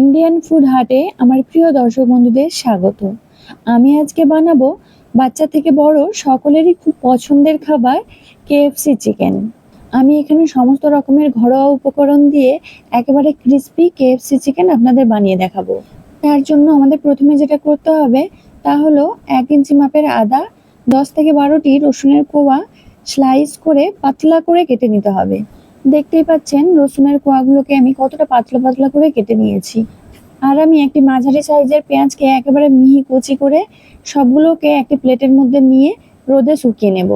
Indian food হাটে আমার প্রিয় দর্শক বন্ধুদের স্বাগত। আমি আজকে বানাবো বাচ্চা থেকে বড় সকলেরই খুব পছন্দের খাবার কেএফসি চিকেন আমি এখানে সমস্ত রকমের ঘরোয়া উপকরণ দিয়ে একেবারে ক্রিস্পি কেএফসি চিকেন আপনাদের বানিয়ে দেখাবো। তার জন্য আমাদের প্রথমে যেটা করতে হবে তা হলো এক ইঞ্চি মাপের আদা, দশ থেকে বারোটি রসুনের কোয়া স্লাইস করে পাতলা করে কেটে নিতে হবে। দেখতেই পাচ্ছেন রসুনের কোয়াগুলোকে আমি কতটা পাতলা পাতলা করে কেটে নিয়েছি। আর আমি একটি মাঝারি সাইজের পেঁয়াজকে একেবারে মিহি কুচি করে সবগুলোকে একটি প্লেটের মধ্যে নিয়ে রোদে শুকিয়ে নেব।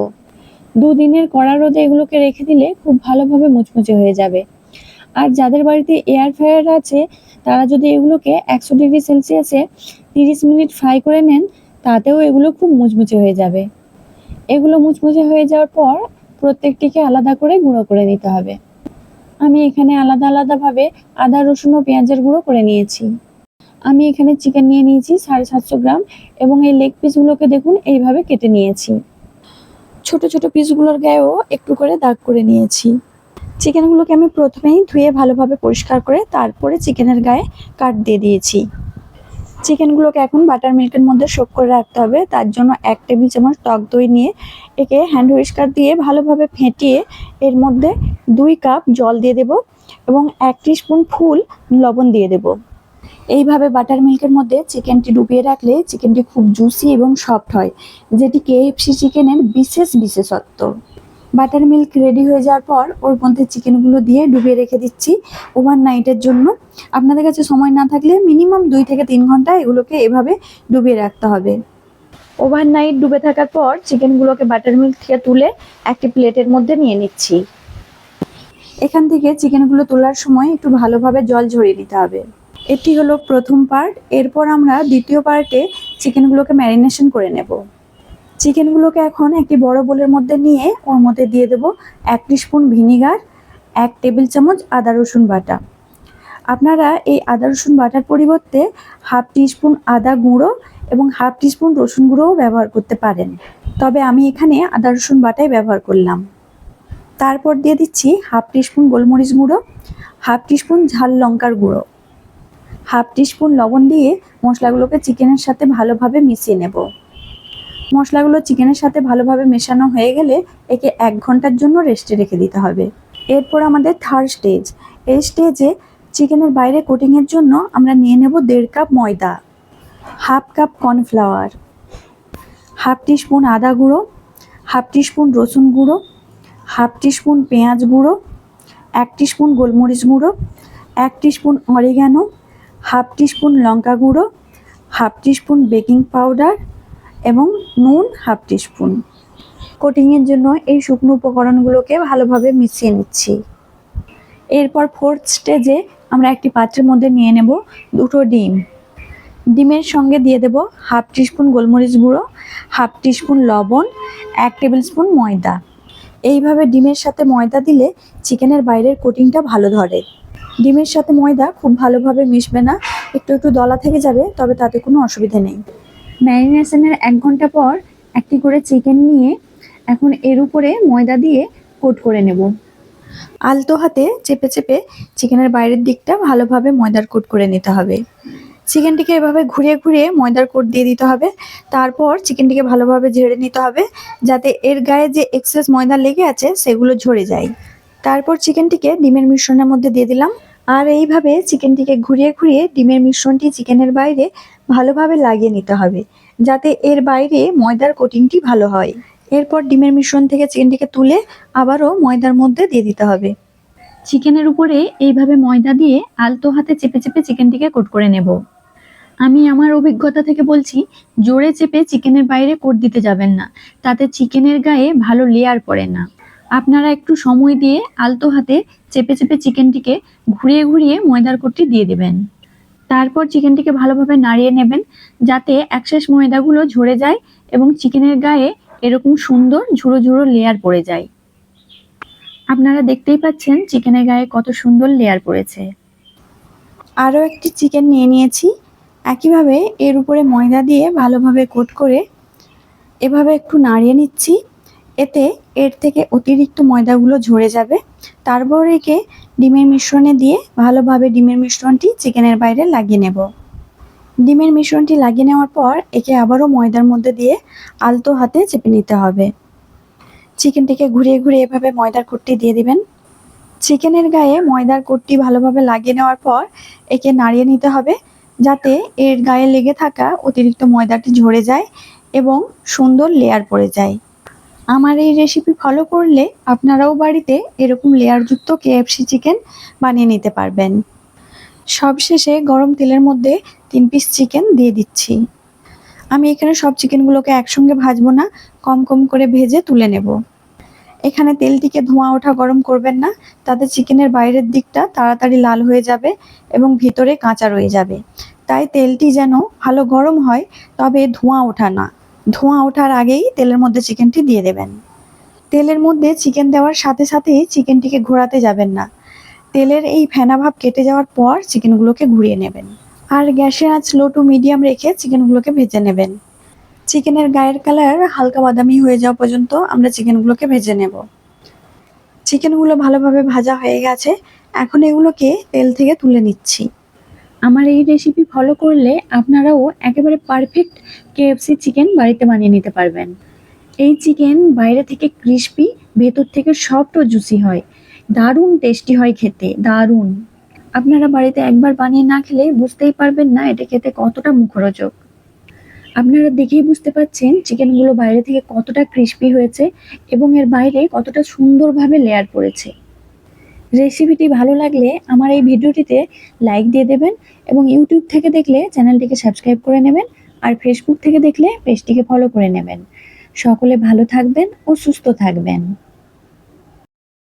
দুদিনের কড়া রোদে এগুলোকে রেখে দিলে খুব ভালোভাবে মুচমুচে হয়ে যাবে। আর যাদের বাড়িতে এয়ার ফ্রায়ার আছে, তারা যদি এগুলোকে একশো ডিগ্রি সেলসিয়াসে তিরিশ মিনিট ফ্রাই করে নেন, তাতেও এগুলো খুব মুচমুচে হয়ে যাবে। এগুলো মুচমুচে হয়ে যাওয়ার পর প্রত্যেকটিকে আলাদা করে গুঁড়ো করে নিতে হবে। আমি এখানে আলাদা আলাদাভাবে আদা, রসুন ও পেঁয়াজের গুঁড়ো করে নিয়েছি। আমি এখানে চিকেন নিয়ে নিয়েছি সাড়ে সাতশো গ্রাম এবং এই লেগ পিসগুলোকে দেখুন এইভাবে কেটে নিয়েছি। ছোট ছোট পিসগুলোর গায়েও একটু করে দাগ করে নিয়েছি। চিকেনগুলোকে আমি প্রথমেই ধুয়ে ভালোভাবে পরিষ্কার করে তারপরে চিকেনের গায়ে কাট দিয়ে দিয়েছি। চিকেনগুলোকে এখন বাটার মিল্কের মধ্যে শোক করে রাখতে হবে। তার জন্য এক টেবিল চামচ টক দই নিয়ে একে হ্যান্ড হুইস্কার দিয়ে ভালোভাবে ফেটিয়ে এর মধ্যে দুই কাপ জল দিয়ে দেব এবং এক স্পুন ফুল লবণ দিয়ে দেব। এইভাবে বাটার মিল্কের মধ্যে চিকেনটি ডুবিয়ে রাখলে চিকেনটি খুব জুসি এবং সফট হয়, যেটি কেএফসি চিকেনের বিশেষ বিশেষত্ব। বাটার মিল্ক রেডি হয়ে যাওয়ার পর ওর মধ্যে চিকেনগুলো দিয়ে ডুবিয়ে রেখে দিচ্ছি ওভার নাইটের জন্য। আপনাদের কাছে সময় না থাকলে মিনিমাম দুই থেকে তিন ঘণ্টা এগুলোকে এভাবে ডুবিয়ে রাখতে হবে। ওভার নাইট ডুবে থাকার পর চিকেনগুলোকে বাটার মিল্ক থেকে তুলে একটি প্লেটের মধ্যে নিয়ে নিচ্ছি। এখান থেকে চিকেনগুলো তোলার সময় একটু ভালোভাবে জল ঝরিয়ে নিতে হবে। এটি হলো প্রথম পার্ট এরপর আমরা দ্বিতীয় পার্টে চিকেনগুলোকে ম্যারিনেশন করে নেব। চিকেনগুলোকে এখন একটি বড় বোলের মধ্যে নিয়ে ওর মধ্যে দিয়ে দেব এক স্পুন ভিনিগার, এক টেবিল চামচ আদা রসুন বাটা। আপনারা এই আদা রসুন বাটার পরিবর্তে হাফ টিস্পুন আদা গুঁড়ো এবং হাফ টিস্পুন রসুন গুঁড়োও ব্যবহার করতে পারেন। তবে আমি এখানে আদা রসুন বাটাই ব্যবহার করলাম। তারপর দিয়ে দিচ্ছি হাফ টিস্পুন গোলমরিচ গুঁড়ো, হাফ টিস্পুন ঝাল লঙ্কার গুঁড়ো। হাফ টিস্পুন লবণ দিয়ে মশলাগুলোকে চিকেনের সাথে ভালোভাবে মিশিয়ে নেব। মশলাগুলো চিকেনের সাথে ভালোভাবে মেশানো হয়ে গেলে একে এক ঘণ্টার জন্য রেস্টে রেখে দিতে হবে। এরপর আমাদের থার্ড স্টেজ এই স্টেজে চিকেনের বাইরে কোটিংয়ের জন্য আমরা নিয়ে নেব দেড় কাপ ময়দা, half cup cornflour half teaspoon আদা গুঁড়ো, হাফ টিস্পুন রসুন গুঁড়ো, হাফ টিস্পুন পেঁয়াজ গুঁড়ো, এক টিস্পুন গোলমরিচ গুঁড়ো, এক টিস্পুন অরিগ্যানো হাফ টিস্পুন লঙ্কা গুঁড়ো, হাফ টিস্পুন বেকিং পাউডার এবং নুন হাফ টিস্পুন। কোটিংয়ের জন্য এই শুকনো উপকরণগুলোকে ভালোভাবে মিশিয়ে নিচ্ছি। এরপর ফোর্থ স্টেজে আমরা একটি পাত্রের মধ্যে নিয়ে নেব দুটো ডিম। ডিমের সঙ্গে দিয়ে দেব হাফ টিস্পুন গোলমরিচ গুঁড়ো, হাফ টিস্পুন লবণ, এক টেবিল স্পুন ময়দা। এইভাবে ডিমের সাথে ময়দা দিলে চিকেনের বাইরের কোটিংটা ভালো ধরে। ডিমের সাথে ময়দা খুব ভালোভাবে মিশবে না। একটু একটু দলা থেকে যাবে, তবে তাতে কোনো অসুবিধা নেই। ম্যারিনেশনের এক ঘণ্টা পর একটি করে চিকেন নিয়ে এখন এর উপরে ময়দা দিয়ে কোট করে নেব। আলতো হাতে চেপে চেপে চিকেনের বাইরের দিকটা ভালোভাবে ময়দার কোট করে নিতে হবে। চিকেনটিকে এভাবে ঘুরিয়ে ঘুরিয়ে ময়দার কোট দিয়ে দিতে হবে। তারপর চিকেনটিকে ভালোভাবে ঝেড়ে নিতে হবে যাতে এর গায়ে যে এক্সেস ময়দা লেগে আছে সেগুলো ঝরে যায়। তারপর চিকেনটিকে ডিমের মিশ্রণের মধ্যে দিয়ে দিলাম। আর এইভাবে চিকেনটিকে ঘুরিয়ে ঘুরিয়ে ডিমের মিশ্রণটি চিকেনের বাইরে ভালোভাবে লাগিয়ে নিতে হবে, যাতে এর বাইরে ময়দার কোটিংটি ভালো হয়। এরপর ডিমের মিশ্রণ থেকে চিকেনটিকে তুলে আবারও ময়দার মধ্যে দিয়ে দিতে হবে। চিকেনের উপরে এইভাবে ময়দা দিয়ে আলতো হাতে চেপে চেপে চিকেনটিকে কোট করে নেব। আমি আমার অভিজ্ঞতা থেকে বলছি, জোরে চেপে চিকেনের বাইরে কোট দিতে যাবেন না, তাতে চিকেনের গায়ে ভালো লেয়ার পড়ে না। আপনারা একটু সময় দিয়ে আলতো হাতে চেপে চেপে চিকেনটিকে ঘুরিয়ে ঘুরিয়ে ময়দার কোটটি দিয়ে দেবেন। তারপর চিকেনটিকে ভালোভাবে নাড়িয়ে নেবেন যাতে একশেষ ময়দাগুলো ঝরে যায় এবং চিকেনের গায়ে এরকম সুন্দর ঝুড়ো ঝুড়ো লেয়ার পড়ে যায়। আপনারা দেখতেই পাচ্ছেন চিকেনের গায়ে কত সুন্দর লেয়ার পড়েছে। আরও একটি চিকেন নিয়ে নিয়েছি। একইভাবে এর উপরে ময়দা দিয়ে ভালোভাবে কোট করে এভাবে একটু নাড়িয়ে নিচ্ছি। এতে এর থেকে অতিরিক্ত ময়দাগুলো ঝরে যাবে। তারপর একে ডিমের মিশ্রণে দিয়ে ভালোভাবে ডিমের মিশ্রণটি চিকেনের বাইরে লাগিয়ে নেব। ডিমের মিশ্রণটি লাগিয়ে নেওয়ার পর একে আবারও ময়দার মধ্যে দিয়ে আলতো হাতে চেপে নিতে হবে। চিকেনটিকে ঘুরিয়ে ঘুরিয়ে এভাবে ময়দার কুটটি দিয়ে দিবেন। চিকেনের গায়ে ময়দার কুটটি ভালোভাবে লাগিয়ে নেওয়ার পর একে নাড়িয়ে নিতে হবে যাতে এর গায়ে লেগে থাকা অতিরিক্ত ময়দাটি ঝরে যায় এবং সুন্দর লেয়ার পড়ে যায়। আমার এই রেসিপি ফলো করলে আপনারাও বাড়িতে এরকম লেয়ারযুক্ত কেএফসি চিকেন বানিয়ে নিতে পারবেন। সবশেষে গরম তেলের মধ্যে তিন পিস চিকেন দিয়ে দিচ্ছি। আমি এখানে সব চিকেনগুলোকে একসঙ্গে ভাজবো না, কম কম করে ভেজে তুলে নেব। এখানে তেলটিকে ধোঁয়া ওঠা গরম করবেন না, তাতে চিকেনের বাইরের দিকটা তাড়াতাড়ি লাল হয়ে যাবে এবং ভিতরে কাঁচা রয়ে যাবে। তাই তেলটি যেন ভালো গরম হয়, তবে ধোঁয়া ওঠা না। ধোঁয়া ওঠার আগেই তেলের মধ্যে চিকেনটি দিয়ে দেবেন। তেলের মধ্যে চিকেন দেওয়ার সাথে সাথেই চিকেনটিকে ঘোরাতে যাবেন না। তেলের এই ফেনা ভাব কেটে যাওয়ার পর চিকেনগুলোকে ঘুরিয়ে নেবেন। আর গ্যাসের আঁচ লো টু মিডিয়াম রেখে চিকেনগুলোকে ভেজে নেবেন। চিকেনের গায়ের কালার হালকা বাদামি হয়ে যাওয়া পর্যন্ত আমরা চিকেনগুলোকে ভেজে নেব। চিকেনগুলো ভালোভাবে ভাজা হয়ে গেছে। এখন এগুলোকে তেল থেকে তুলে নিচ্ছি। আমার এই রেসিপি ফলো করলে আপনারাও একেবারে পারফেক্ট কেএফসি চিকেন বাড়িতে বানিয়ে নিতে পারবেন। এই চিকেন বাইরে থেকে ক্রিস্পি ভেতর থেকে সফট ও জুসি হয়। দারুণ টেস্টি হয় খেতে, দারুণ। আপনারা বাড়িতে একবার বানিয়ে না খেলে বুঝতেই পারবেন না এটা খেতে কতটা মুখরোচক। আপনারা দেখেই বুঝতে পাচ্ছেন চিকেনগুলো বাইরে থেকে কতটা ক্রিস্পি হয়েছে এবং এর বাইরে কতটা সুন্দরভাবে লেয়ার পড়েছে। রেসিপিটি ভালো লাগলে আমার এই ভিডিওটিতে লাইক দিয়ে দেবেন এবং ইউটিউব থেকে দেখলে চ্যানেলটিকে সাবস্ক্রাইব করে নেবেন আর ফেসবুক থেকে দেখলে পেজটিকে ফলো করে নেবেন। সকলে ভালো থাকবেন ও সুস্থ থাকবেন।